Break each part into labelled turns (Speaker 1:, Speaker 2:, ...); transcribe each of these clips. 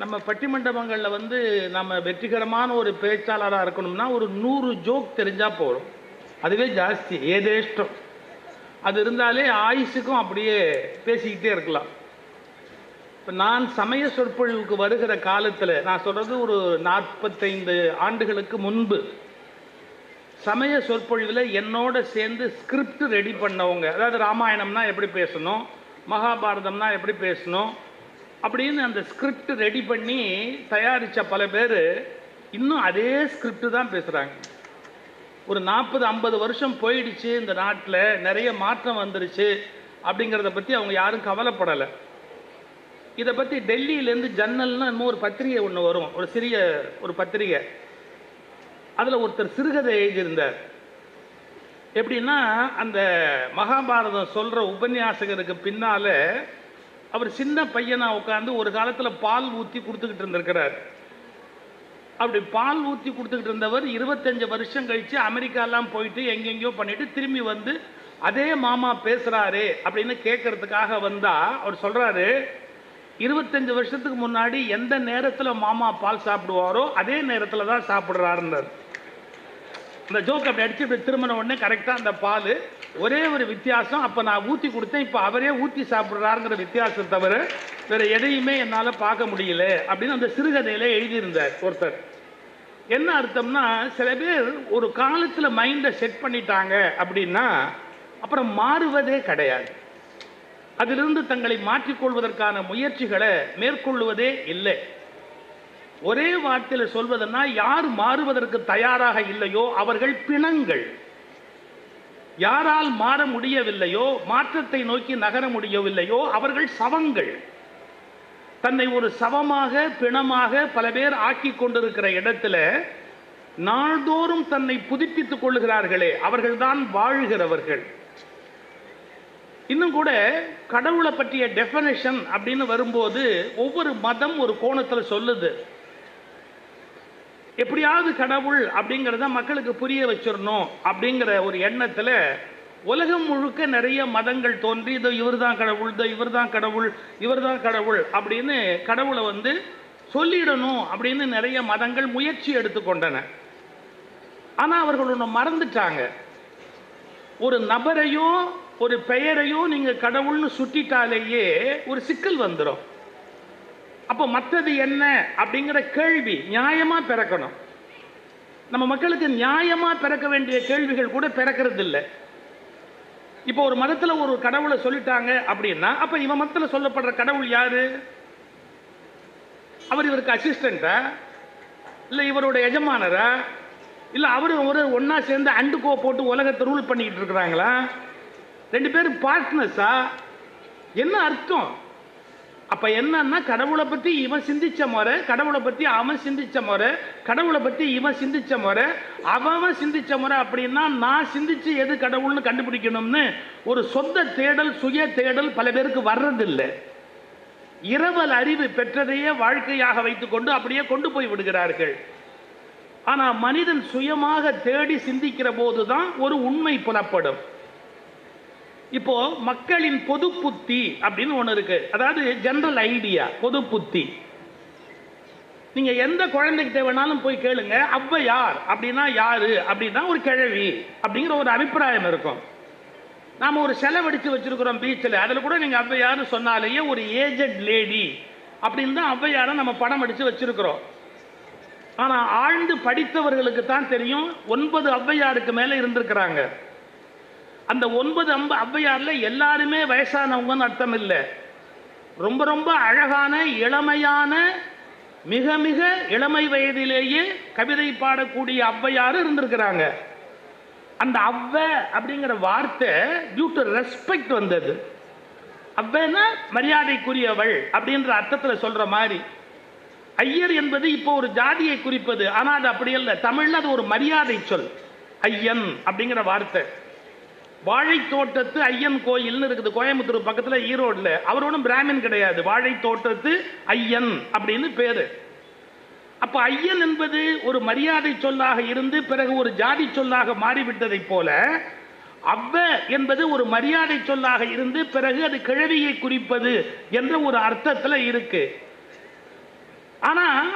Speaker 1: நம்ம பட்டிமண்டபங்களில் வந்து நம்ம வெற்றிகரமான ஒரு பேச்சாளராக இருக்கணும்னா ஒரு நூறு ஜோக் தெரிஞ்சால் போதும். அதுவே ஜாஸ்தி. ஏதேஷ்டம் அது இருந்தாலே ஆயுஷுக்கும் அப்படியே பேசிக்கிட்டே இருக்கலாம். இப்போ நான் சமய சொற்பொழிவுக்கு வருகிற காலத்தில் நான் சொல்றது ஒரு நாற்பத்தைந்து ஆண்டுகளுக்கு முன்பு சமய சொற்பொழிவில் என்னோட சேர்ந்து ஸ்கிரிப்ட் ரெடி பண்ணவங்க அதாவது ராமாயணம்னா எப்படி பேசணும் மகாபாரதம்னா எப்படி பேசணும் அப்படின்னு அந்த ஸ்கிரிப்ட் ரெடி பண்ணி தயாரித்த பல பேர் இன்னும் அதே ஸ்கிரிப்ட் தான் பேசுகிறாங்க ஒரு நாற்பது ஐம்பது வருஷம் போயிடுச்சு இந்த நாட்டில் நிறைய மாற்றம் வந்துருச்சு அப்படிங்கிறத பற்றி அவங்க யாரும் கவலைப்படலை. இதை பற்றி டெல்லியிலேருந்து ஜன்னல்னு இன்னும் ஒரு பத்திரிகை ஒன்று வரும். ஒரு சிறிய ஒரு பத்திரிகை. அதில் ஒருத்தர் சிறுகதை எழுதியிருந்தார். எப்படின்னா அந்த மகாபாரதம் சொல்கிற உபன்யாசகருக்கு பின்னால் அவர் சின்ன பையனாக உட்காந்து ஒரு காலத்தில் பால் ஊற்றி கொடுத்துக்கிட்டு இருந்திருக்கிறார். அப்படி பால் ஊற்றி கொடுத்துக்கிட்டு இருந்தவர் இருபத்தஞ்சு வருஷம் கழித்து அமெரிக்காலாம் போயிட்டு எங்கெங்கேயோ பண்ணிட்டு திரும்பி வந்து அதே மாமா பேசுகிறாரே அப்படின்னு கேட்கறதுக்காக வந்தால் அவர் சொல்கிறாரு இருபத்தஞ்சு வருஷத்துக்கு முன்னாடி எந்த நேரத்தில் மாமா பால் சாப்பிடுவாரோ அதே நேரத்தில் தான் சாப்பிட்றாருன்னார் இந்த ஜோக் அப்படி அடிச்சு இப்படி திரும்பின உடனே கரெக்டாக அந்த பால் ஒரே ஒரு வித்தியாசம். அப்போ நான் ஊற்றி கொடுத்தேன். இப்போ அவரே ஊற்றி சாப்பிட்றாருங்கிற வித்தியாசம் தவிர வேறு எதையுமே என்னால் பார்க்க முடியல அப்படின்னு அந்த சிறுகதையில் எழுதியிருந்தார் ஒருத்தர். என்ன அர்த்தம்னா சில பேர் ஒரு காலத்தில் மைண்டை செட் பண்ணிட்டாங்க அப்படின்னா அப்புறம் மாறுவதே கிடையாது. அதிலிருந்து தங்களை மாற்றிக்கொள்வதற்கான முயற்சிகளை மேற்கொள்வதே இல்லை. ஒரே வார்த்தையில் சொல்வதுன்னா யார் மாறுவதற்கு தயாராக இல்லையோ அவர்கள் பிணங்கள். யாரால் மாற முடியவில்லையோ மாற்றத்தை நோக்கி நகர முடியவில்லையோ அவர்கள் சவங்கள். தன்னை ஒரு சவமாக பிணமாக பல பேர் ஆக்கி கொண்டிருக்கிற இடத்துல நாள்தோறும் தன்னை புதுப்பித்துக் கொள்ளுகிறார்களே அவர்கள்தான் வாழ்கிறவர்கள். இன்னும் கூட கடவுளை பற்றிய டெஃபனேஷன் அப்படின்னு வரும்போது ஒவ்வொரு மதம் ஒரு கோணத்தில் சொல்லுது. எப்படியாவது கடவுள் அப்படிங்கிறத மக்களுக்கு புரிய வச்சிடணும் அப்படிங்கிற ஒரு எண்ணத்தில் உலகம் முழுக்க நிறைய மதங்கள் தோன்றி இதோ இவர் தான் கடவுள் இதோ இவர் தான் கடவுள் இவர் தான் கடவுள் அப்படின்னு கடவுளை வந்து சொல்லிடணும் அப்படின்னு நிறைய மதங்கள் முயற்சி எடுத்துக்கொண்டன. ஆனால் அவர்கள் ஒன்று மறந்துட்டாங்க. ஒரு நபரையோ ஒரு பெயரையோ நீங்கள் கடவுள்னு சுட்டிட்டாலேயே ஒரு சிக்கல் வந்துடும் அப்போ மற்றது என்ன அப்படிங்கிற கேள்வி நியாயமா பிறக்கணும். நம்ம மக்களுக்கு நியாயமா பிறக்க வேண்டிய கேள்விகள் கூட பிறக்கிறது இல்லை இப்போ ஒரு மதத்தில் ஒரு கடவுளை சொல்லிட்டாங்க அப்படின்னா அப்போ இவன் மதத்தில் சொல்லப்படுற கடவுள் யாரு? அவர் இவருக்கு அசிஸ்டண்டா இல்லை இவரோட எஜமானரா? இல்லை அவர் ஒரு ஒன்றா சேர்ந்து அண்டுக்கோ போட்டு உலகத்தை ரூல் பண்ணிக்கிட்டு இருக்கிறாங்களா? ரெண்டு பேரும் பார்ட்னர்ஸா என்ன அர்த்தம்? அப்போ என்னன்னா கடவுளை பற்றி இவன் சிந்திச்ச முறை கடவுளை பற்றி அவன் சிந்திச்ச முறை கடவுளை பற்றி இவன் சிந்திச்ச முறை அவன் சிந்திச்ச முறை அப்படின்னா நான் சிந்திச்சு எது கடவுள்னு கண்டுபிடிக்கணும்னு ஒரு சொந்த தேடல் சுய தேடல் பல பேருக்கு வர்றதில்லை. இரவல் அறிவு பெற்றதையே வாழ்க்கையாக வைத்துக்கொண்டு அப்படியே கொண்டு போய் விடுகிறார்கள். ஆனால் மனிதன் சுயமாக தேடி சிந்திக்கிற போது தான் ஒரு உண்மை புலப்படும். இப்போ மக்களின் பொது புத்தி அப்படின்னு ஒன்று இருக்கு. அதாவது ஜென்ரல் ஐடியா பொது புத்தி நீங்க எந்த குழந்தைகிட்ட வேணாலும் போய் கேளுங்க. அவ்வ யார் அப்படின்னா யாரு? அப்படின்னா ஒரு கிழவி அப்படிங்கிற ஒரு அபிப்பிராயம் இருக்கும். நாம ஒரு செலவடிச்சு வச்சிருக்கிறோம் பீச்சில் அதில் கூட நீங்க ஔவையார்னு சொன்னாலேயே ஒரு ஏஜெட் லேடி அப்படின்னு தான் ஔவையாரை நம்ம படம் அடிச்சு வச்சிருக்கிறோம். ஆனா ஆழ்ந்து படித்தவர்களுக்கு தான் தெரியும் ஒன்பது ஔவையாருக்கு மேல இருந்திருக்கிறாங்க. அந்த ஒன்பது அம்ப ஔவையாரில் எல்லாருமே வயசானவங்கன்னு அர்த்தம் இல்லை. ரொம்ப ரொம்ப அழகான இளமையான மிக மிக இளமை வயதிலேயே கவிதை பாடக்கூடிய ஔவையார் இருந்திருக்கிறாங்க. அந்த அவ்வ அப்படிங்கிற வார்த்தை டியூ டு ரெஸ்பெக்ட் வந்தது. அவ்வனா மரியாதைக்குரியவள் அப்படின்ற அர்த்தத்தில் சொல்கிற மாதிரி. ஐயர் என்பது இப்போ ஒரு ஜாதியை குறிப்பது ஆனால் அது அப்படி இல்லை. தமிழில் அது ஒரு மரியாதை சொல். ஐயன் அப்படிங்கிற வார்த்தை. வாழைத்தோட்டத்து ஐயன் கோயில்னு இருக்குது. கோயம்புத்தூர் பக்கத்தில் ஈரோடில். அவர் ஒன்றும் பிராமின் கிடையாது. வாழைத்தோட்டத்து ஐயன் அப்படின்னு பேர். அப்போ ஐயன் என்பது ஒரு மரியாதை சொல்லாக இருந்து பிறகு ஒரு ஜாதி சொல்லாக மாறிவிட்டதைப் போல அவ்வ என்பது ஒரு மரியாதை சொல்லாக இருந்து பிறகு அது கிழவியை குறிப்பது என்ற ஒரு அர்த்தத்தில் இருக்கு. ஆனால்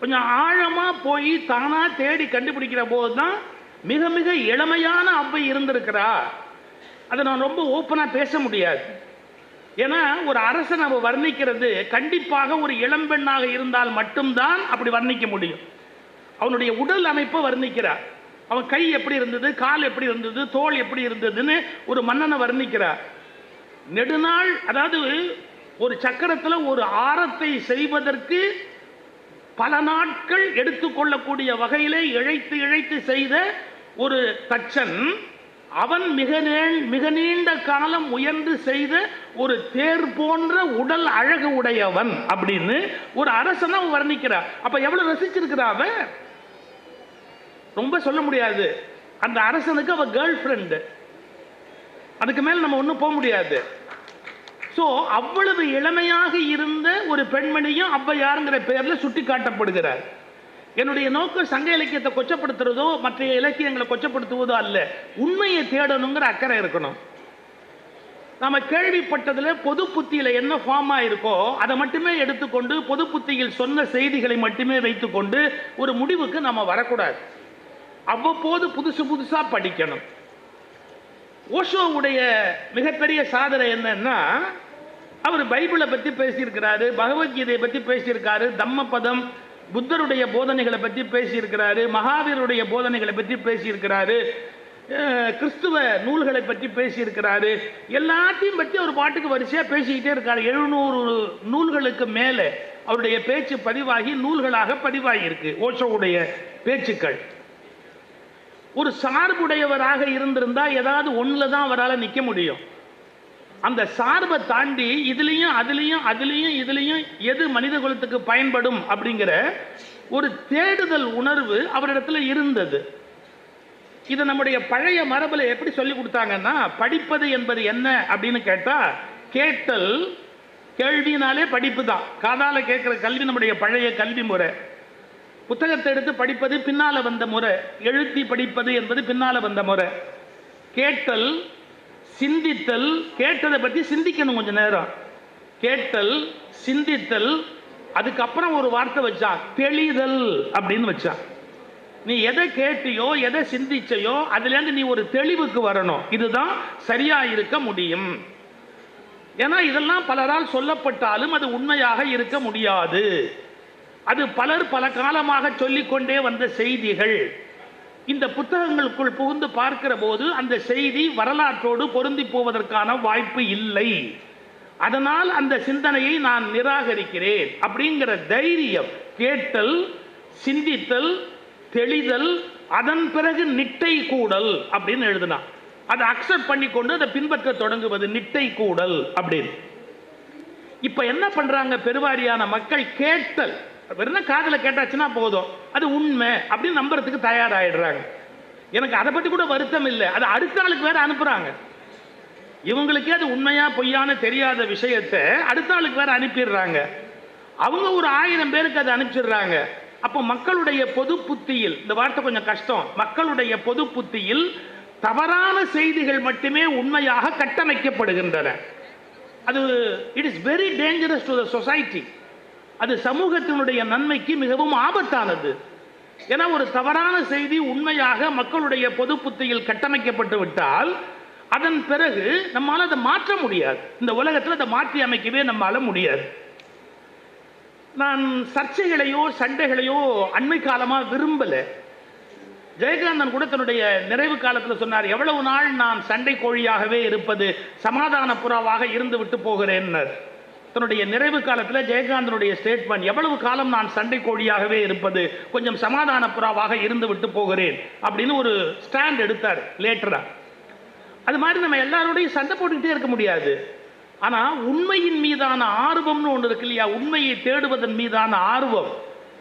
Speaker 1: கொஞ்சம் ஆழமாக போய் தானாக தேடி கண்டுபிடிக்கிற போது தான் மிக மிக இளமையான அவ்வை இருந்திருக்கிறா அதை நான் ரொம்ப ஓப்பனாக பேச முடியாது. ஏன்னா ஒரு அரசன் நம்ம வர்ணிக்கிறது கண்டிப்பாக ஒரு இளம்பெண்ணாக இருந்தால் மட்டும்தான் அப்படி வர்ணிக்க முடியும். அவனுடைய உடல் அமைப்பை வர்ணிக்கிறார். அவன் கை எப்படி இருந்தது கால் எப்படி இருந்தது தோல் எப்படி இருந்ததுன்னு ஒரு மன்னனை வர்ணிக்கிறார். நெடுநாள் அதாவது ஒரு சக்கரத்தில் ஒரு ஆரத்தை செய்வதற்கு பல நாட்கள் எடுத்துக்கொள்ளக்கூடிய வகையிலே இழைத்து இழைத்து செய்த ஒரு தச்சன் அவன் மிக நீ- மிக நீண்ட காலம் முயன்று செய்த ஒரு தேர் போன்ற உடல் அழகு உடையவன் அப்படின்னு ஒரு அரசனை அவன் வர்ணிக்கிறார் அப்ப எவ்வளவு ரசிச்சிருக்கிறா அவன் ரொம்ப சொல்ல முடியாது. அந்த அரசனுக்கு அவ கேர்ள் ஃப்ரெண்டு அதுக்கு மேல் நம்ம ஒன்றும் போக முடியாது. ஸோ அவ்வளவு இளமையாக இருந்த ஒரு பெண்மணியும் ஔவையாருங்கிற பெயர்ல சுட்டி காட்டப்படுகிறார் என்னுடைய நோக்கம் சங்க இலக்கியத்தை கொச்சப்படுத்துறதோ மற்ற இலக்கியங்களை கொச்சப்படுத்துவதோ அல்ல. உண்மையை தேடணுங்கிற அக்கறை இருக்கணும். நாம கேள்விப்பட்டதில் பொது புத்தியில் என்ன ஃபார்மாக இருக்கோ அதை மட்டுமே எடுத்துக்கொண்டு பொது புத்தியில் சொன்ன செய்திகளை மட்டுமே வைத்துக்கொண்டு ஒரு முடிவுக்கு நம்ம வரக்கூடாது. அவ்வப்போது புதுசு புதுசாக படிக்கணும். ஓஷோவுடைய மிகப்பெரிய சாதனை என்னன்னா அவர் பைபிளை பற்றி பேசியிருக்கிறாரு பகவத்கீதையை பற்றி பேசியிருக்காரு தம்மபதம் புத்தருடைய போதனைகளை பத்தி பேசியிருக்கிறாரு மகாவீருடைய போதனைகளை பத்தி பேசியிருக்கிறாரு அஹ், கிறிஸ்துவ நூல்களை பற்றி பேசியிருக்கிறாரு. எல்லாத்தையும் பற்றி ஒரு பாட்டுக்கு வரிசையா பேசிக்கிட்டே இருக்காரு. எழுநூறு நூல்களுக்கு மேலே அவருடைய பேச்சு பதிவாகி நூல்களாக பதிவாகியிருக்கு. ஓஷோவுடைய பேச்சுக்கள். ஒரு சார்புடையவராக இருந்திருந்தா ஏதாவது ஒன்றில் தான் அவரால் நிற்க முடியும். அந்த சார்பை தாண்டி இதுலேயும் அதுலேயும் அதுலேயும் இதுலேயும் எது மனித குலத்துக்கு பயன்படும் அப்படிங்கிற ஒரு தேடுதல் உணர்வு அவரிடத்துல இருந்தது. இது நம்முடைய பழைய மரபில் எப்படி சொல்லி கொடுத்தாங்கன்னா படிப்பது என்பது என்ன அப்படின்னு கேட்டா கேட்டல் கேள்வினாலே படிப்பு தான். காதால் கேட்குற கல்வி நம்முடைய பழைய கல்வி முறை. புத்தகத்தை எடுத்து படிப்பது பின்னால வந்த முறை. எழுத்தி படிப்பது என்பது பின்னால வந்த முறை. கேட்டல் சிந்தித்தல் கேட்டதை பற்றி சிந்திக்கணும் கொஞ்சம் நேரம். கேட்டல் சிந்தித்தல் அதுக்கப்புறம் ஒரு வார்த்தை வச்சா தெளிதல் அப்படின்னு வச்சா. நீ எதை கேட்டியோ எதை சிந்திச்சையோ அதுலேருந்து நீ ஒரு தெளிவுக்கு வரணும். இதுதான் சரியா இருக்க முடியும். ஏன்னா இதெல்லாம் பலரால் சொல்லப்பட்டாலும் அது உண்மையாக இருக்க முடியாது. அது பலர் பல காலமாக சொல்லிக்கொண்டே வந்த செய்திகள். இந்த புத்தகங்களுக்குள் புகுந்து பார்க்கிற போது அந்த செய்தி வரலாற்றோடு பொருந்தி போவதற்கான வாய்ப்பு இல்லை. அதனால் அந்த சிந்தனையை நான் நிராகரிக்கிறேன். அப்படிங்கிற தைரியம் கேட்டல் சிந்தித்தல் தெளிதல் அதன் பிறகு நிட்டை கூடல் அப்படின்னு எழுதினான் அதை அக்செப்ட் பண்ணி கொண்டு அதை பின்பற்ற தொடங்குவது நிட்டை கூடல் அப்படின்னு. இப்ப என்ன பண்றாங்க பெருவாரியான மக்கள்? கேட்டல். வெறும் காதில் கேட்டாச்சுன்னா போதும். அது உண்மை அப்படின்னு நம்புறதுக்கு தயாராகிடுறாங்க எனக்கு அதை பற்றி கூட வருத்தம் இல்லை. அது அடுத்த ஆளுக்கு வேற அனுப்புறாங்க. இவங்களுக்கே அது உண்மையா பொய்யான்னு தெரியாத விஷயத்தை அடுத்த ஆளுக்கு வேற அனுப்பிடுறாங்க. அவங்க ஒரு ஆயிரம் பேருக்கு அதை அனுப்பிச்சிடுறாங்க. அப்போ மக்களுடைய பொது புத்தியில் இந்த வார்த்தை கொஞ்சம் கஷ்டம். மக்களுடைய பொது புத்தியில் தவறான செய்திகள் மட்டுமே உண்மையாக கட்டமைக்கப்படுகின்றன. அது it is very dangerous to the society அது சமூகத்தினுடைய நன்மைக்கு மிகவும் ஆபத்தானது. ஏன்னா ஒரு தவறான செய்தி உண்மையாக மக்களுடைய பொது புத்தியில் கட்டமைக்கப்பட்டு விட்டால் அதன் பிறகு நம்மால் அதை மாற்ற முடியாது. இந்த உலகத்தில் அதை மாற்றி அமைக்கவே நம்மால முடியாது. நான் சர்ச்சைகளையோ சண்டைகளையோ அண்மை காலமா விரும்பல. ஜெயகாந்தன் கூட தன்னுடைய நிறைவு காலத்தில் சொன்னார் எவ்வளவு நாள் நான் சண்டை கோழியாகவே இருப்பது சமாதான புறாவாக இருந்து விட்டு போகிறேன்னர். தன்னுடைய நிறைவு காலத்தில் ஜெயகாந்தனுடைய ஸ்டேட்மெண்ட் எவ்வளவு காலம் நான் சண்டை கோழியாகவே இருப்பது? கொஞ்சம் சமாதான புறாவாக இருந்து விட்டு போகிறேன். அப்படின்னு ஒரு ஸ்டாண்ட் எடுத்தார் லேட்டரா அது மாதிரி நம்ம எல்லாரோடையும் சண்டை போட்டுக்கிட்டே இருக்க முடியாது. ஆனா உண்மையின் மீதான ஆர்வம்னு ஒன்று இருக்கு இல்லையா? உண்மையை தேடுவதன் மீதான ஆர்வம்.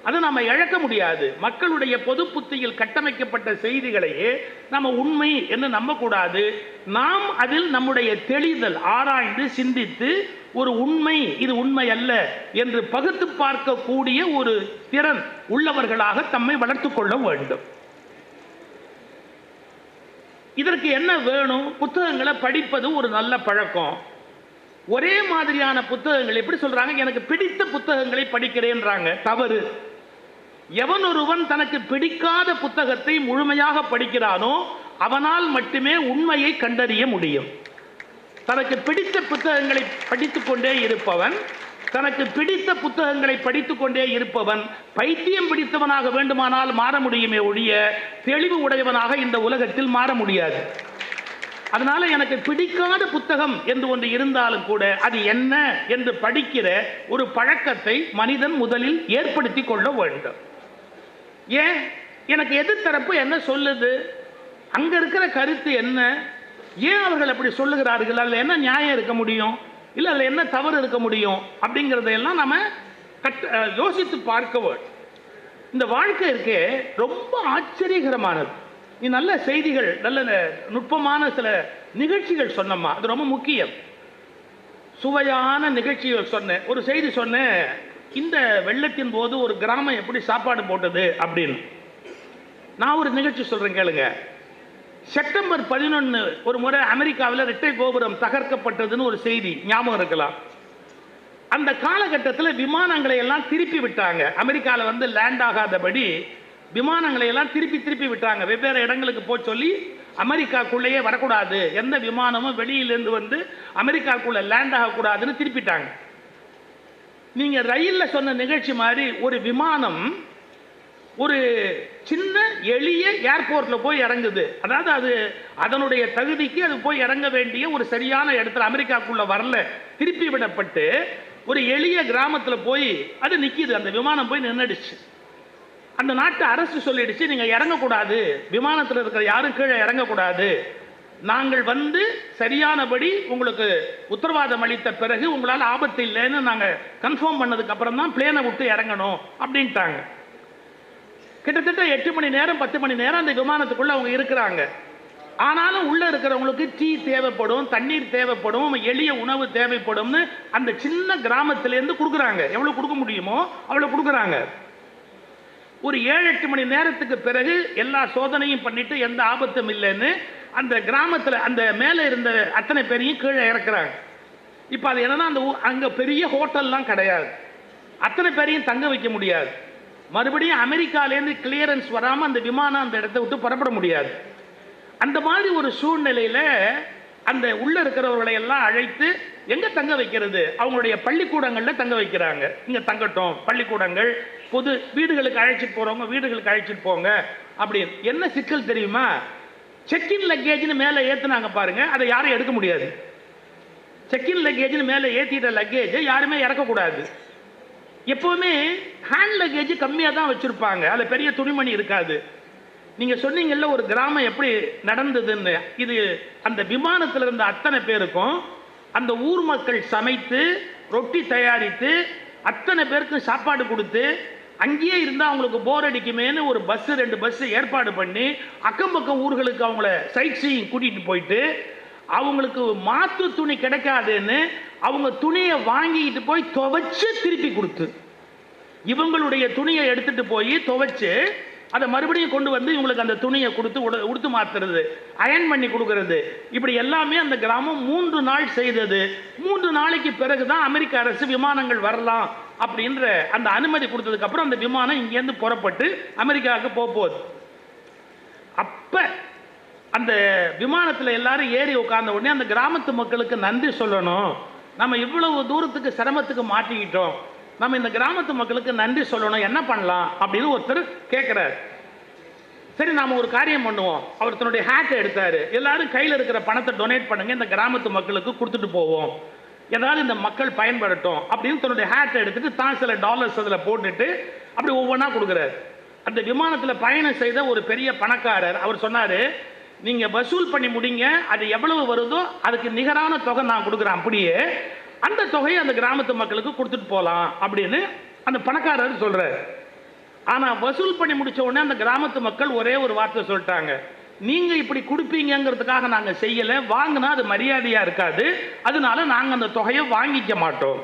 Speaker 1: அதை நம்ம இழக்க முடியாது. மக்களுடைய பொது புத்தியில் கட்டமைக்கப்பட்ட செய்திகளையே நம்ம உண்மை என்று நம்பக்கூடாது. நாம் அதில் நம்முடைய தெளிதல் ஆராய்ந்து சிந்தித்து ஒரு உண்மை இது உண்மை அல்ல என்று பகுத்து பார்க்கக்கூடிய ஒரு திறன் உள்ளவர்களாக தம்மை வளர்த்து கொள்ள வேண்டும். இதற்கு என்ன வேணும்? புத்தகங்களை படிப்பது ஒரு நல்ல பழக்கம். ஒரே மாதிரியான புத்தகங்கள் எப்படி சொல்றாங்க? எனக்கு பிடித்த புத்தகங்களை படிக்கிறேன்றாங்க. தவறு. எவன் ஒருவன் தனக்கு பிடிக்காத புத்தகத்தை முழுமையாக படிக்கிறானோ அவனால் மட்டுமே உண்மையை கண்டறிய முடியும். தனக்கு பிடித்த புத்தகங்களை படித்து கொண்டே இருப்பவன் தனக்கு பிடித்த புத்தகங்களை படித்துக் கொண்டே இருப்பவன் பைத்தியம் பிடித்தவனாக வேண்டுமானால் மாற முடியுமே ஒழிய தெளிவு உடையவனாக இந்த உலகத்தில் மாற முடியாது. அதனால எனக்கு பிடிக்காத புத்தகம் என்று ஒன்று இருந்தாலும் கூட அது என்ன என்று படிக்கிற ஒரு பழக்கத்தை மனிதன் முதலில் ஏற்படுத்தி கொள்ள வேண்டும். ஏன்? எனக்கு எதிர்த்தரப்பு என்ன சொல்லுது? அங்க இருக்கிற கருத்து என்ன? ஏன் அவர்கள் அப்படி சொல்லுகிறார்கள்? அதில் என்ன நியாயம் இருக்க முடியும்? இல்லை அதில் என்ன தவறு இருக்க முடியும்? அப்படிங்கிறதையெல்லாம் நம்ம கட் யோசித்து பார்க்க இந்த வாழ்க்கை இருக்கே ரொம்ப ஆச்சரியகரமானது. நீ நல்ல செய்திகள் நல்ல நுட்பமான சில நிகழ்ச்சிகள் சொன்னம்மா. அது ரொம்ப முக்கியம். சுவையான நிகழ்ச்சிகள் சொன்னேன். ஒரு செய்தி சொன்னேன். இந்த வெள்ளத்தின் போது ஒரு கிராமம் எப்படி சாப்பாடு போட்டது அப்படின்னு. நான் ஒரு நிகழ்ச்சி சொல்றேன் கேளுங்க. செப்டம்பர் பதினொன்று ஒரு முறை அமெரிக்காவில் ரெட்டை கோபுரம் தகர்க்கப்பட்டதுன்னு ஒரு செய்தி ஞாபகம் இருக்கலாம். அந்த காலகட்டத்தில் விமானங்களை எல்லாம் திருப்பி விட்டாங்க. அமெரிக்காவில் வந்து லேண்ட் ஆகாதபடி விமானங்களை எல்லாம் திருப்பி திருப்பி விட்டாங்க. வெவ்வேறு இடங்களுக்கு போய் சொல்லி அமெரிக்காக்குள்ளேயே வரக்கூடாது. எந்த விமானமும் வெளியிலேருந்து வந்து அமெரிக்காக்குள்ளே லேண்ட் ஆகக்கூடாதுன்னு திருப்பிட்டாங்க. நீங்க ரயில்ல சொன்ன நிகழ்ச்சி மாதிரி ஒரு விமானம் ஒரு சின்ன எளிய ஏர்போர்ட்ல போய் இறங்குது. அதாவது அது அதனுடைய தகுதிக்கு அது போய் இறங்க வேண்டிய ஒரு சரியான இடத்துல அமெரிக்காக்குள்ள வரல. திருப்பி விடப்பட்டு ஒரு எளிய கிராமத்தில் போய் அது நிற்கிது அந்த விமானம் போய் நின்றுடுச்சு அந்த நாட்டு அரசு சொல்லிடுச்சு நீங்கள் இறங்கக்கூடாது. விமானத்தில் இருக்கிற யாரும் கீழே இறங்கக்கூடாது. நாங்கள் வந்து சரியானபடி உங்களுக்கு உத்தரவாதம் அளித்த பிறகு உங்களால் ஆபத்து இல்லைன்னு நாங்கள் கன்ஃபார்ம் பண்ணதுக்கு அப்புறம் தான் பிளேனை விட்டு இறங்கணும் அப்படின்ட்டாங்க. கிட்டத்தட்ட எட்டு மணி நேரம் பத்து மணி நேரம் அந்த விமானத்துக்குள்ள அவங்க இருக்கிறாங்க. ஆனாலும் உள்ள இருக்கிறவங்களுக்கு டீ தேவைப்படும் தண்ணீர் தேவைப்படும் எளிய உணவு தேவைப்படும்னு அந்த சின்ன கிராமத்திலேருந்து கொடுக்குறாங்க. எவ்வளவு கொடுக்க முடியுமோ அவ்வளவு கொடுக்குறாங்க. ஒரு ஏழு எட்டு மணி நேரத்துக்கு பிறகு எல்லா சோதனையும் பண்ணிட்டு எந்த ஆபத்தும் இல்லைன்னு அந்த கிராமத்தில் அந்த மேலே இருந்த அத்தனை பேரையும் கீழே இறக்குறாங்க. இப்போ அது என்னன்னா அந்த அங்கே பெரிய ஹோட்டல்லாம் கிடையாது. அத்தனை பேரையும் தங்க வைக்க முடியாது. மறுபடியும் அமெரிக்காலேருந்து கிளியரன்ஸ் வராமல் அந்த விமானம் அந்த இடத்த விட்டு புறப்பட முடியாது. அந்த மாதிரி ஒரு சூழ்நிலையில் அந்த உள்ள இருக்கிறவர்களை எல்லாம் அழைத்து எங்க தங்க வைக்கிறது? அவங்களுடைய பள்ளிக்கூடங்களில் தங்க வைக்கிறாங்க. இங்க தங்கட்டும். பள்ளிக்கூடங்கள் பொது வீடுகளுக்கு அழைச்சிட்டு போறவங்க வீடுகளுக்கு அழைச்சிட்டு போங்க. அப்படின்னு. என்ன சிக்கல் தெரியுமா? செக்கின் லக்கேஜ்னு மேலே ஏற்றுனாங்க பாருங்க அதை யாரும் எடுக்க முடியாது. செக்கின் லக்கேஜ்னு மேலே ஏற்றிட்ட லக்கேஜ் யாருமே இறக்கக்கூடாது. எப்பவுமே ஹேண்ட் லக்கேஜ் கம்மியாக தான் வச்சுருப்பாங்க. அதில் பெரிய துணிமணி இருக்காது. நீங்கள் சொன்னீங்கல்ல ஒரு கிராமம் எப்படி நடந்ததுன்னு. இது அந்த விமானத்தில் இருந்த அத்தனை பேருக்கும் அந்த ஊர் மக்கள் சமைத்து ரொட்டி தயாரித்து அத்தனை பேருக்கும் சாப்பாடு கொடுத்து அங்கேயே இருந்தால் அவங்களுக்கு போர் அடிக்குமேன்னு ஒரு பஸ்ஸு ரெண்டு பஸ்ஸு ஏற்பாடு பண்ணி அக்கம் பக்கம் ஊர்களுக்கு அவங்கள சைட் சீயிங் கூட்டிகிட்டு போயிட்டு அவங்களுக்கு மாற்று துணி கிடைக்காதுன்னு அவங்க துணியை வாங்கிட்டு போய் துவைச்சு திருப்பி கொடுத்து இவங்களுடைய துணியை எடுத்துட்டு போய் துவைச்சு அதை மறுபடியும் கொண்டு வந்து இவங்களுக்கு அந்த துணியை கொடுத்து உட- உடுத்து மாத்துறது அயன் பண்ணி கொடுக்கறது. இப்படி எல்லாமே அந்த கிராமம் மூன்று நாள் செய்தது. மூன்று நாளைக்கு பிறகுதான் அமெரிக்க அரசு விமானங்கள் வரலாம். அப்படின்ற அந்த அனுமதி கொடுத்ததுக்கு அப்புறம் அந்த விமானம் இங்கேருந்து புறப்பட்டு அமெரிக்காவுக்கு போக போகுது. அப்ப அந்த விமானத்தில் எல்லாரும் ஏறி உட்கார்ந்த உடனே அந்த கிராமத்து மக்களுக்கு நன்றி சொல்லணும். நம்ம இவ்வளவு தூரத்துக்கு சிரமத்துக்கு மாட்டிக்கிட்டோம். நம்ம இந்த கிராமத்து மக்களுக்கு நன்றி சொல்லணும். என்ன பண்ணலாம்? அப்படின்னு ஒருத்தர் கேட்குறாரு சரி நாம் ஒரு காரியம் பண்ணுவோம். அவர் தன்னுடைய ஹேட்டை எடுத்தார். எல்லாரும் கையில் இருக்கிற பணத்தை டொனேட் பண்ணுங்க. இந்த கிராமத்து மக்களுக்கு கொடுத்துட்டு போவோம். ஏதாவது இந்த மக்கள் பயன்படட்டும் அப்படின்னு தன்னுடைய ஹேட்டை எடுத்துட்டு தான் சில டாலர்ஸ் அதில் போட்டுட்டு அப்படி ஒவ்வொன்றா கொடுக்குறாரு. அந்த விமானத்தில் பயணம் செய்த ஒரு பெரிய பணக்காரர் அவர் சொன்னார் நீங்கள் வசூல் பண்ணி முடிங்க அது எவ்வளவு வருதோ அதுக்கு நிகரான தொகை நான் கொடுக்குறேன். அப்படியே அந்த தொகையை அந்த கிராமத்து மக்களுக்கு கொடுத்துட்டு போகலாம் அப்படின்னு அந்த பணக்காரர் சொல்கிறார் ஆனால் வசூல் பண்ணி முடித்த உடனே அந்த கிராமத்து மக்கள் ஒரே ஒரு வார்த்தை சொல்லிட்டாங்க. நீங்க இப்படி கொடுப்பீங்கங்கிறதுக்காக நாங்க செய்யல. வாங்கினா அது மரியாதையா இருக்காது. அதனால நாங்க அந்த தொகையை வாங்கிக்க மாட்டோம்.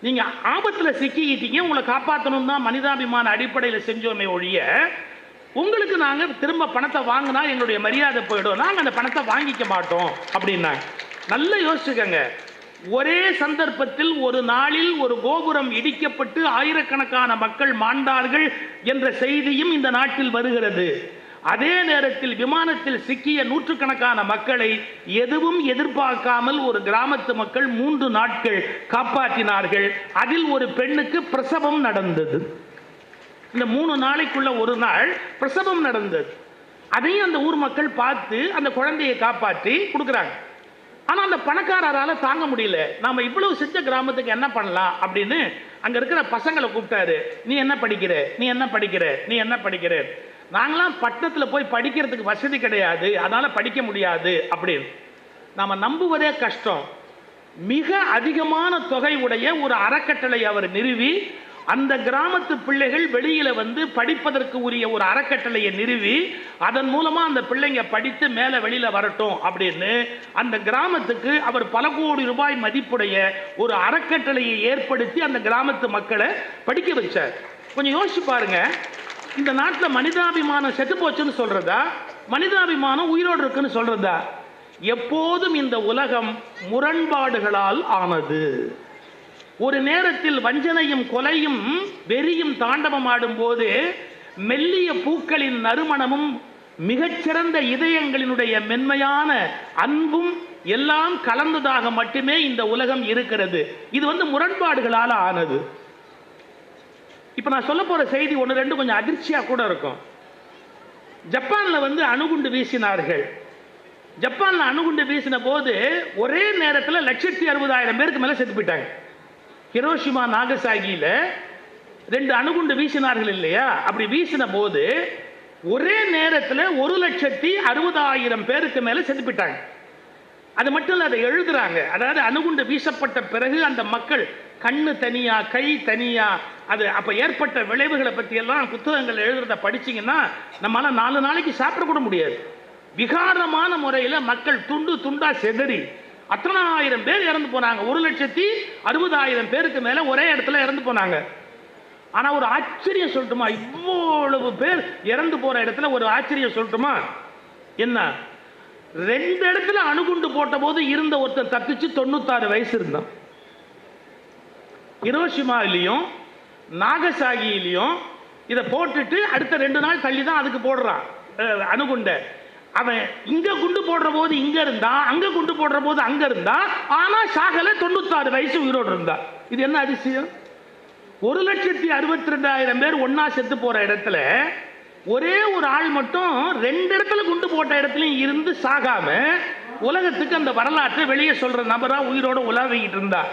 Speaker 1: நீங்க ஆபத்துல சிக்கிக்கிட்டீங்க. உங்களை காப்பாற்றணும் தான் மனிதாபிமான அடிப்படையில் செஞ்சோமே ஒழிய உங்களுக்கு நாங்க திரும்ப பணத்தை வாங்கினா எங்களுடைய மரியாதை போயிடும். நாங்க அந்த பணத்தை வாங்கிக்க மாட்டோம் அப்படின்னாங்க நல்லா யோசிச்சுக்கங்க. ஒரே சந்தர்ப்பத்தில் ஒரு நாளில் ஒரு கோபுரம் இடிக்கப்பட்டு ஆயிரக்கணக்கான மக்கள் மாண்டார்கள் என்ற செய்தியும் இந்த நாட்டில் வருகிறது. அதே நேரத்தில் விமானத்தில் சிக்கிய நூற்றுக்கணக்கான மக்களை எதுவும் எதிர்பார்க்காமல் ஒரு கிராமத்து மக்கள் மூன்று நாட்கள் காப்பாற்றினார்கள். அதில் ஒரு பெண்ணுக்கு பிரசவம் நடந்தது. இந்த மூணு நாளைக்குள்ள ஒரு நாள் பிரசவம் நடந்தது. அதையும் அந்த ஊர் மக்கள் பார்த்து அந்த குழந்தையை காப்பாற்றி கொடுக்குறாங்க. ஆனா அந்த பணக்காரரால தாங்க முடியல. நாம இவ்வளவு செஞ்ச கிராமத்துக்கு என்ன பண்ணலாம் அப்படின்னு அங்க இருக்கிற பசங்களை கூப்பிட்டாரு. நீ என்ன படிக்கிற? நீ என்ன படிக்கிற? நீ என்ன படிக்கிற? நாங்களாம் பட்டணத்தில் போய் படிக்கிறதுக்கு வசதி கிடையாது. அதனால் படிக்க முடியாது. அப்படின்னு. நாம் நம்புவதே கஷ்டம். மிக அதிகமான தொகை உடைய ஒரு அறக்கட்டளை அவர் நிறுவி அந்த கிராமத்து பிள்ளைகள் வெளியில் வந்து படிப்பதற்கு உரிய ஒரு அறக்கட்டளையை நிறுவி அதன் மூலமாக அந்த பிள்ளைங்க படித்து மேலே வெளியில் வரட்டும் அப்படின்னு அந்த கிராமத்துக்கு அவர் பல கோடி ரூபாய் மதிப்புடைய ஒரு அறக்கட்டளையை ஏற்படுத்தி அந்த கிராமத்து மக்களை படிக்க வச்சார். கொஞ்சம் யோசிச்சு பாருங்கள் இந்த நாட்டில் மனிதாபிமானம் செத்து போச்சுன்னு சொல்கிறதா மனிதாபிமானம் உயிரோடு இருக்குன்னு சொல்கிறதா எப்போதும் இந்த உலகம் முரண்பாடுகளால் ஆனது. ஒரு நேரத்தில் வஞ்சனையும் கொலையும் வெறியும் தாண்டவம் ஆடும்போது மெல்லிய பூக்களின் நறுமணமும் மிகச்சிறந்த இதயங்களினுடைய மென்மையான அன்பும் எல்லாம் கலந்ததாக மட்டுமே இந்த உலகம் இருக்கிறது. இது வந்து முரண்பாடுகளால் ஆனது. இப்போ நான் சொல்ல போகிற செய்தி ஒன்று ரெண்டு கொஞ்சம் அதிர்ச்சியாக கூட இருக்கும். ஜப்பானில் வந்து அணுகுண்டு வீசினார்கள். ஜப்பானில் அணுகுண்டு வீசின போது ஒரே நேரத்தில் லட்சத்தி அறுபதாயிரம் பேருக்கு மேலே செத்து போயிட்டாங்க. ஹிரோஷிமா நாகசாகியில் ரெண்டு அணுகுண்டு வீசினார்கள் இல்லையா? அப்படி வீசின போது ஒரே நேரத்தில் ஒரு லட்சத்தி அறுபதாயிரம் பேருக்கு மேலே செத்து போயிட்டாங்க. அது மட்டும் இல்லை அதை எழுதுறாங்க. அதாவது அணுகுண்டு வீசப்பட்ட பிறகு அந்த மக்கள் கண்ணு தனியா கை தனியா அது அப்ப ஏற்பட்ட விளைவுகளை பத்தி எல்லாம் புத்தகங்கள் எழுதுறத படிச்சீங்கன்னா நம்மளால நாலு நாளைக்கு சாப்பிட கூட முடியாது. விகாரமான முறையில் மக்கள் துண்டு துண்டா செதறி அத்தனாயிரம் பேர் இறந்து போனாங்க. ஒரு லட்சத்தி அறுபதாயிரம் பேருக்கு மேல ஒரே இடத்துல இறந்து போனாங்க. ஆனா ஒரு ஆச்சரியம் சொல்லட்டுமா? இவ்வளவு பேர் இறந்து போற இடத்துல ஒரு ஆச்சரியம் சொல்லட்டுமா? என்ன? ரெண்டு இடத்துல அணுகுண்டு போட்ட போது இருந்த ஒருத்தன் தப்பிச்சு தொண்ணூத்தாறு வயசு இருந்தான். இரோஷிமாலையும் நாகசாகியிலையும் இதை போட்டுட்டு அடுத்த ரெண்டு நாள் தள்ளி தான் அதுக்கு போடுறான் அணுகுண்டை. அவன் இங்க குண்டு போடுற போது இங்க இருந்தா அங்க குண்டு போடுற போது அங்க இருந்தா ஆனா சாகல தொண்ணூத்தாறு வயசு உயிரோடு இருந்தா. இது என்ன அதிசயம்? ஒரு லட்சத்தி அறுபத்தி ரெண்டாயிரம் பேர் ஒன்னா செத்து போற இடத்துல ஒரே ஒரு ஆள் மட்டும் ரெண்டு இடத்துல குண்டு போட்ட இடத்துலையும் இருந்து சாகாம உலகத்துக்கு அந்த வரலாற்றை வெளியே சொல்ற நபரா உயிரோட உலாவிக்கிட்டு இருந்தா.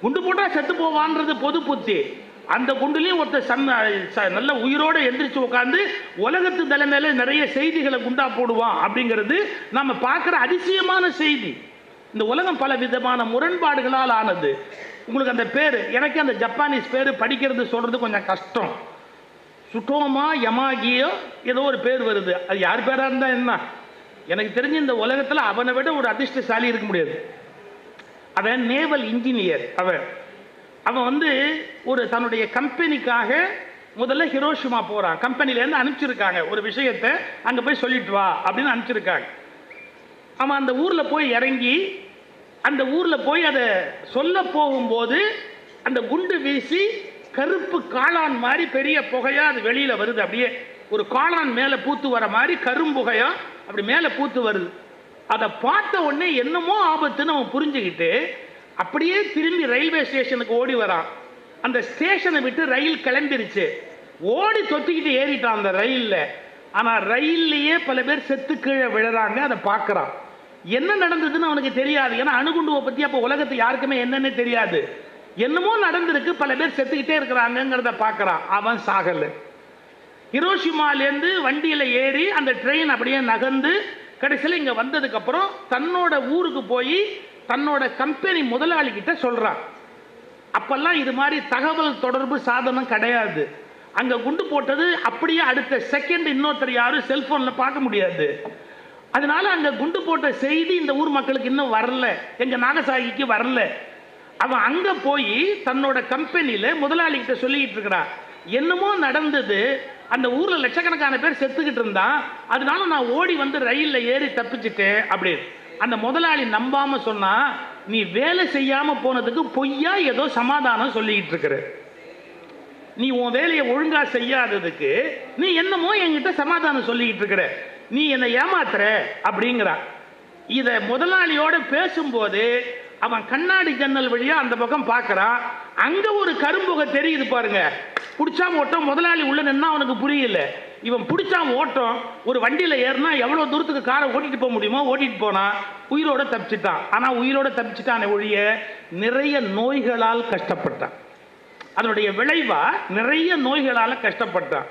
Speaker 1: குண்டு போட்டா செத்து போவான்றது பொது புத்தி. அந்த குண்டுலையும் ஒருத்தர் சன் ச- நல்ல உயிரோட எந்திரிச்சு உட்காந்து உலகத்து தலைமையில நிறைய செய்திகளை குண்டா போடுவான் அப்படிங்கிறது நம்ம பார்க்குற அதிசயமான செய்தி. இந்த உலகம் பல விதமான முரண்பாடுகளால் ஆனது. உங்களுக்கு அந்த பேர் எனக்கு அந்த ஜப்பானீஸ் பேர் படிக்கிறது சொல்றது கொஞ்சம் கஷ்டம். சுட்டோமா யமாகியோ ஏதோ ஒரு பேர் வருது. அது யார் பேராக இருந்தால் என்ன? எனக்கு தெரிஞ்சு இந்த உலகத்தில் அவனை விட ஒரு அதிர்ஷ்டசாலி இருக்க முடியாது. அவன் நேவல் இன்ஜினியர் அவன். அவன் வந்து ஒரு தன்னுடைய கம்பெனிக்காக முதல்ல ஹிரோஷிமா போகிறான் கம்பெனிலேருந்து அனுப்பிச்சிருக்காங்க. ஒரு விஷயத்தை அங்கே போய் சொல்லிட்டு வா அப்படின்னு அனுப்பிச்சிருக்காங்க. அவன் அந்த ஊரில் போய் இறங்கி அந்த ஊரில் போய் அதை சொல்ல போகும்போது அந்த குண்டு வீசி கருப்பு காளான் மாதிரி பெரிய புகையா அது வெளியில வருது. அப்படியே ஒரு காளான் மேல பூத்து வர மாதிரி கரும்புகையா அப்படி மேல பூத்து வருது. அதை பார்த்த உடனே என்னமோ ஆபத்துன்னு அவன் புரிஞ்சுக்கிட்டு அப்படியே திரும்பி ரயில்வே ஸ்டேஷனுக்கு ஓடி வரான். அந்த ஸ்டேஷனை விட்டு ரயில் கிளம்பிருச்சு. ஓடி தொத்திக்கிட்டு ஏறிட்டான் அந்த ரயில்ல. ஆனா ரயில்லையே பல பேர் செத்து கீழே விழுறாங்க அதை பார்க்கறான். என்ன நடந்ததுன்னு அவனுக்கு தெரியாது. ஏன்னா அணுகுண்டுவை பத்தி அப்ப உலகத்துக்கு யாருக்குமே என்னன்னு தெரியாது. என்னமோ நடந்திருக்கு பல பேர் செத்துக்கிட்டே இருக்கிறாங்கிறத பார்க்கறான். அவன் சாகல. ஹிரோஷிமாலேருந்து வண்டியில் ஏறி அந்த ட்ரெயின் அப்படியே நகர்ந்து கடைசியில் இங்கே வந்ததுக்கப்புறம் தன்னோட ஊருக்கு போய் தன்னோட கம்பெனி முதலாளிகிட்ட சொல்கிறான் அப்போல்லாம் இது மாதிரி தகவல் தொடர்பு சாதனம் கிடையாது. அங்கே குண்டு போட்டது அப்படியே அடுத்த செகண்ட் இன்னொருத்தர் யாரும் செல்ஃபோனில் பார்க்க முடியாது. அதனால அங்கே குண்டு போட்ட செய்தி இந்த ஊர் மக்களுக்கு இன்னும் வரல. எங்கள் நாகசாகிக்கு வரல. அவன் அங்க போய் தன்னோட கம்பெனியில முதலாளிகிட்ட சொல்லிக்கிட்டு இருக்கிறான் என்னமோ நடந்தது. அந்த ஊர்ல லட்சக்கணக்கான பேர் செத்துக்கிட்டு இருந்தான். அதனால நான் ஓடி வந்து ரயில்ல ஏறி தப்பிச்சிட்டேன் அப்படின்னு. அந்த முதலாளி நம்பாம சொன்னா நீ வேலை செய்யாம போனதுக்கு பொய்யா ஏதோ சமாதானம் சொல்லிக்கிட்டு இருக்கிற. நீ உன் வேலையை ஒழுங்கா செய்யாததுக்கு நீ என்னமோ என்கிட்ட சமாதானம் சொல்லிக்கிட்டு இருக்கிற. நீ என்னை ஏமாத்துற. அப்படிங்கிறான் இத முதலாளியோட பேசும்போது அவன் கண்ணாடி ஜன்னல் வழியா அந்த பக்கம் பார்க்கறான். அங்க ஒரு கரும்புகை தெரியுது பாருங்க. புடிச்சான் ஓட்டம் முதலாளி உள்ள நின்னா அவனுக்கு புரியல. இவன் பிடிச்சான் ஓட்டம் ஒரு வண்டியில ஏறினா எவ்வளவு தூரத்துக்கு காரை ஓட்டிட்டு போக முடியுமோ ஓட்டிட்டு போனான் உயிரோட தப்பிச்சிட்டான். ஆனா உயிரோட தப்பிச்சிட்டானே ஒழிய நிறைய நோய்களால் கஷ்டப்பட்டான். அதனுடைய விளைவா நிறைய நோய்களால கஷ்டப்பட்டான்.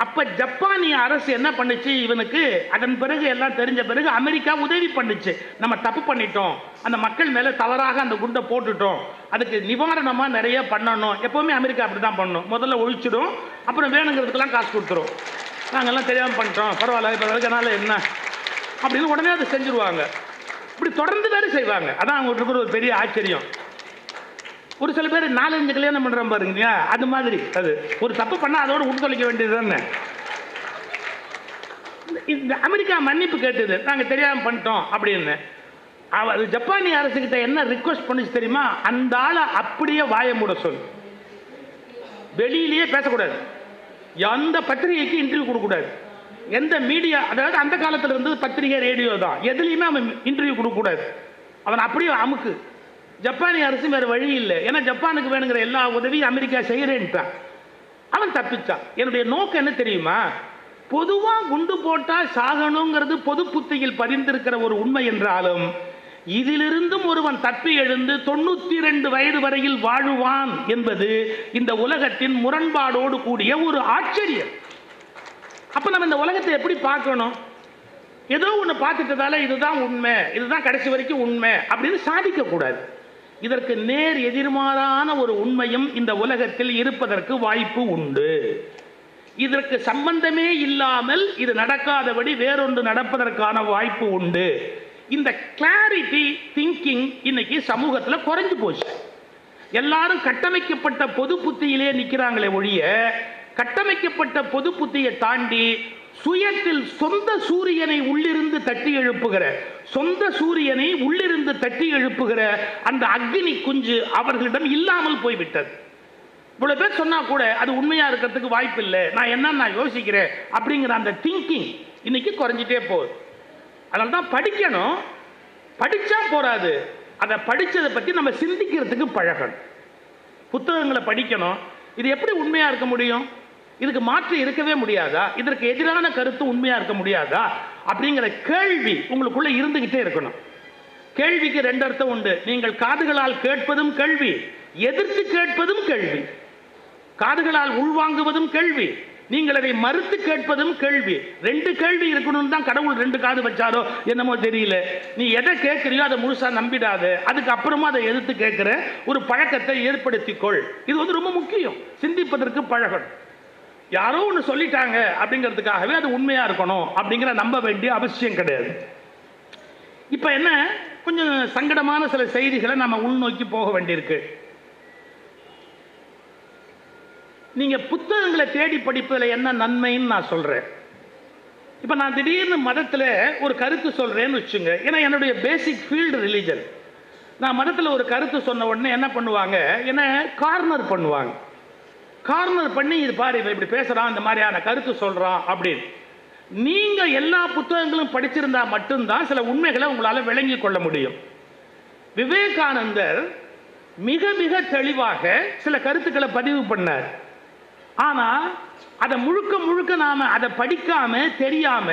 Speaker 1: அப்ப ஜப்பானிய அரசு என்ன பண்ணுச்சு? இவனுக்கு அதன் பிறகு எல்லாம் தெரிஞ்ச பிறகு அமெரிக்கா உதவி பண்ணுச்சு. நம்ம தப்பு பண்ணிட்டோம். அந்த மக்கள் மேல தவறாக அந்த குண்டை போட்டுட்டோம். அதுக்கு நிவாரணமா நிறைய பண்ணணும். எப்பவுமே அமெரிக்கா அப்படிதான் பண்ணணும் முதல்ல ஒழிச்சிடும். அப்புறம் வேணுங்கிறதுக்கெல்லாம் காசு கொடுத்துரும். நாங்கெல்லாம் தெரியாம பண்ணிட்டோம். பரவாயில்ல இப்போ வரைக்கனால என்ன? அப்படின்னு உடனே அதை செஞ்சுருவாங்க. இப்படி தொடர்ந்து வேறு செய்வாங்க. அதான் அவங்களுக்கு இருக்கிற ஒரு பெரிய ஆச்சரியம். ஒரு சில பேர் நாலஞ்சு கல்யாணம் பண்றோம் பாருங்க அது மாதிரி. அது. ஒரு தப்பு பண்ணா அதோட தொலைக்க வேண்டியது தானே. இந்த அமெரிக்கா மன்னிப்பு கேட்டது. நாங்க தெரியாம பண்ணிட்டோம் அப்படின்னு. அவ அது ஜப்பானிய அரசுகிட்ட என்ன ரிக்வஸ்ட் பண்ணுச்சு தெரியுமா? அந்த ஆளை அப்படியே வாய மூட சொல் வெளியிலேயே பேசக்கூடாது. எந்த பத்திரிகைக்கு இன்டர்வியூ கொடுக்கக்கூடாது. எந்த மீடியா அதாவது அந்த காலத்துல இருந்து பத்திரிகை ரேடியோ தான். எதுலையுமே அவன் இன்டர்வியூ கொடுக்கக்கூடாது. அவன் அப்படியே அமுக்கு. ஜப்பானிய அரசு வேற வழி இல்லை. ஏன்னா ஜப்பானுக்கு வேணுங்கிற எல்லா உதவியும் அமெரிக்கா செய்கிறேன்ட்டான் அவன் தப்பிச்சான். என்னுடைய நோக்கம் என்ன தெரியுமா? பொதுவா குண்டு போட்டா சாகணுங்கிறது பொது புத்தியில் பதிந்திருக்கிற ஒரு உண்மை என்றாலும் இதிலிருந்தும் ஒருவன் தப்பி எழுந்து தொண்ணூத்தி ரெண்டு வயது வரையில் வாழுவான் என்பது இந்த உலகத்தின் முரண்பாடோடு கூடிய ஒரு ஆச்சரியம். அப்ப நம்ம இந்த உலகத்தை எப்படி பார்க்கணும்? ஏதோ ஒன்று பார்த்துட்டதால இதுதான் உண்மை இதுதான் கடைசி வரைக்கும் உண்மை அப்படின்னு சாதிக்க கூடாது. இதற்கு நேர் எதிர்மாறான ஒரு உண்மையும் இந்த உலகத்தில் இருப்பதற்கு வாய்ப்பு உண்டு. இதற்கு சம்பந்தமே இல்லாமல் இது நடக்காதபடி வேறொன்று நடப்பதற்கான வாய்ப்பு உண்டு. இந்த கிளாரிட்டி திங்கிங் இன்னைக்கு சமூகத்தில் குறைஞ்சு போச்சு. எல்லாரும் கட்டமைக்கப்பட்ட பொது புத்தியிலே நிற்கிறாங்களே ஒழிய கட்டமைக்கப்பட்ட பொது புத்தியை தாண்டி சுயத்தில் சொந்த சூரியனை உள்ளிருந்து தட்டி எழுப்புகிற சொந்த சூரியனை உள்ளிருந்து தட்டி எழுப்புகிற அந்த அக்னி குஞ்சு அவர்களிடம் இல்லாமல் போய்விட்டது. இவ்வளவு பேர் சொன்னா கூட அது உண்மையா இருக்கிறதுக்கு வாய்ப்பு இல்லை. நான் என்ன நான் யோசிக்கிறேன் அப்படிங்கிற அந்த திங்கிங் இன்னைக்கு குறைஞ்சிட்டே போகுது. அதனால தான் படிக்கணும். படிச்சா போறாது. அதை படித்ததை பற்றி நம்ம சிந்திக்கிறதுக்கு பழகணும். புத்தகங்களை படிக்கணும். இது எப்படி உண்மையாக இருக்க முடியும்? இதுக்கு மாற்று இருக்கவே முடியாதா? இதற்கு எதிரான கருத்து உண்மையா இருக்க முடியாதா? அப்படிங்கிற கேள்வி உங்களுக்குள்ள இருந்துகிட்டே இருக்கணும். கேள்விக்கு ரெண்டு அர்த்தம் உண்டு. நீங்கள் காதுகளால் கேட்பதும் கேள்வி எதிர்த்து கேட்பதும் கேள்வி காதுகளால் உள்வாங்குவதும் கேள்வி நீங்கள் அதை மறுத்து கேட்பதும் கேள்வி. ரெண்டு கேள்வி இருக்கணும்னு தான் கடவுள் ரெண்டு காது வச்சாரோ என்னமோ தெரியல. நீ எதை கேட்குறியோ அதை முழுசா நம்பிடாத. அதுக்கு அப்புறமா அதை எதிர்த்து கேட்குற ஒரு பழக்கத்தை ஏற்படுத்திக்கொள். இது வந்து ரொம்ப முக்கியம். சிந்திப்பதற்கு பழகணும். யாரோ ஒன்று சொல்லிட்டாங்க அப்படிங்கிறதுக்காகவே அது உண்மையாக இருக்கணும் அப்படிங்கிற நம்ப வேண்டிய அவசியம் கிடையாது. இப்போ என்ன? கொஞ்சம் சங்கடமான சில செய்திகளை நம்ம உள்நோக்கி போக வேண்டியிருக்கு. நீங்கள் புத்தகங்களை தேடி படிப்பதில் என்ன நன்மைன்னு நான் சொல்கிறேன் இப்போ நான் திடீர்னு மதத்தில் ஒரு கருத்து சொல்கிறேன்னு வச்சுங்க. ஏன்னா என்னுடைய பேசிக் ஃபீல்டு ரிலீஜன் நான் மதத்தில் ஒரு கருத்து சொன்ன உடனே என்ன பண்ணுவாங்க? என்ன? கார்னர் பண்ணுவாங்க. கார்னர் பண்ணி இது பாரு இவன் இப்படி பேசுறான் இந்த மாதிரியான கருத்து சொல்றான் அப்படின்னு. நீங்க எல்லா புத்தகங்களும் படிச்சிருந்தா மட்டும்தான் சில உண்மைகளை உங்களால் விளங்கி கொள்ள முடியும். விவேகானந்தர் மிக மிக தெளிவாக சில கருத்துக்களை பதிவு பண்ணார். ஆனா அதை முழுக்க முழுக்க நாம அதை படிக்காம தெரியாம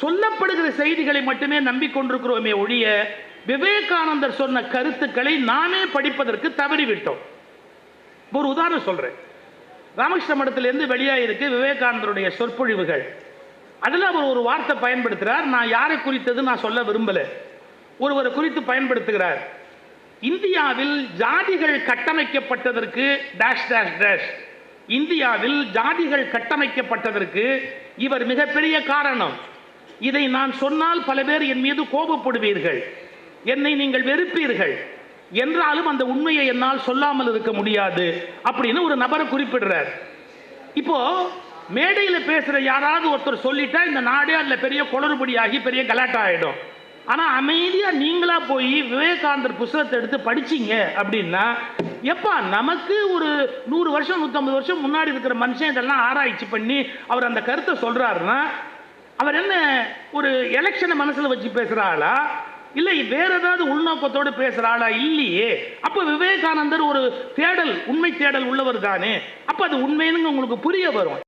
Speaker 1: சொல்லப்படுகிற செய்திகளை மட்டுமே நம்பிக்கொண்டிருக்கிறோமே ஒழிய விவேகானந்தர் சொன்ன கருத்துக்களை நாமே படிப்பதற்கு தவறிவிட்டோம். ஒரு உதாரணம் சொல்றேன். ராமகிருஷ்ண மடத்திலிருந்து வெளியாகிருக்கு விவேகானந்தருடைய சொற்பொழிவுகள். அதில் அவர் ஒரு வார்த்தை பயன்படுத்துகிறார் நான் யாரை குறித்தது நான் சொல்ல விரும்பலை. ஒருவரை குறித்து பயன்படுத்துகிறார். இந்தியாவில் ஜாதிகள் கட்டமைக்கப்பட்டதற்கு டேஷ் டேஷ் டேஷ் இந்தியாவில் ஜாதிகள் கட்டமைக்கப்பட்டதற்கு இவர் மிகப்பெரிய காரணம். இதை நான் சொன்னால் பல பேர் என் மீது கோபப்படுவீர்கள். என்னை நீங்கள் வெறுப்பீர்கள். என்றாலும் அந்த உண்மையை என்னால் சொல்லாமல் இருக்க முடியாது அப்படின்னு ஒரு நபரை குறிப்பிடுறார். இப்போ மேடையில் பேசுகிற யாராவது ஒருத்தர் சொல்லிட்டா இந்த நாடே அதில் பெரிய குளறுபடியாகி பெரிய கலாட்டா ஆகிடும் ஆனால் அமைதியாக நீங்களா போய் விவேகானந்தர் புஸ்தகத்தை எடுத்து படிச்சீங்க அப்படின்னா எப்பா நமக்கு ஒரு நூறு வருஷம் நூற்றம்பது வருஷம் முன்னாடி இருக்கிற மனுஷன் இதெல்லாம் ஆராய்ச்சி பண்ணி அவர் அந்த கருத்தை சொல்கிறாருன்னா அவர் என்ன ஒரு எலெக்ஷனை மனசில் வச்சு பேசுகிறாளா இல்லை வேற ஏதாவது உள்நோக்கத்தோடு பேசுகிற ஆளா இல்லையே. அப்போ விவேகானந்தர் ஒரு தேடல் உண்மை தேடல் உள்ளவர் தானே. அப்போ அது உண்மைன்னு உங்களுக்கு புரிய வரும்.